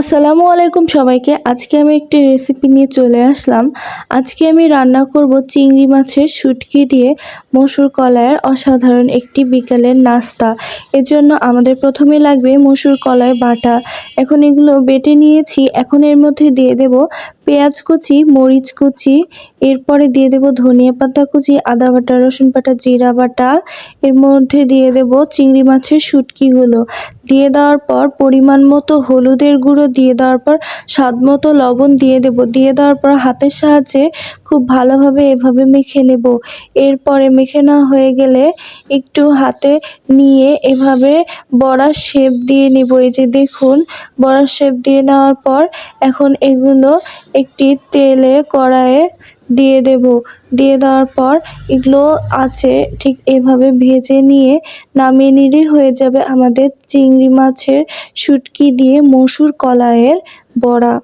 আসসালামু আলাইকুম সবাইকে। আজকে আমি একটি রেসিপি নিয়ে চলে আসলাম। আজকে আমি রান্না করব চিংড়ি মাছের শুটকি দিয়ে মসুর কলাইয়ের অসাধারণ একটি বিকালের নাস্তা। এজন্য আমাদের প্রথমে লাগবে মসুর কলাই বাটা। এখন এগুলো বেটে নিয়েছি। এখন এর মধ্যে দিয়ে দেব পেঁয়াজ কুচি, মরিচ কুচি, এরপরে দিয়ে দেব ধনিয়া পাতা কুচি, আদা বাটা, রসুন বাটা, জিরা বাটা। এর মধ্যে দিয়ে দেব চিংড়ি মাছের শুটকিগুলো। দিয়ে দেওয়ার পর পরিমাণ মতো হলুদের গুঁড়ো, দিয়ে দেওয়ার পর স্বাদ মতো লবণ দিয়ে দেব। দিয়ে দেওয়ার পর হাতের সাহায্যে খুব ভালোভাবে এভাবে মেখে নেব। এরপরে মেখে নেওয়া হয়ে গেলে একটু হাতে নিয়ে এভাবে বড়ার শেপ দিয়ে নেব। এই যে দেখুন, বড়ার শেপ দিয়ে নেওয়ার পর এখন এগুলো একটি তেলে কড়াইয়ে দিয়ে দেব। দিয়ে দেওয়ার পর এগুলো আছে, ঠিক এভাবে ভেজে নিয়ে নামিয়ে নিলেই হয়ে যাবে আমাদের চিংড়ি মাছের শুটকি দিয়ে মসুর কলাইয়ের বড়া।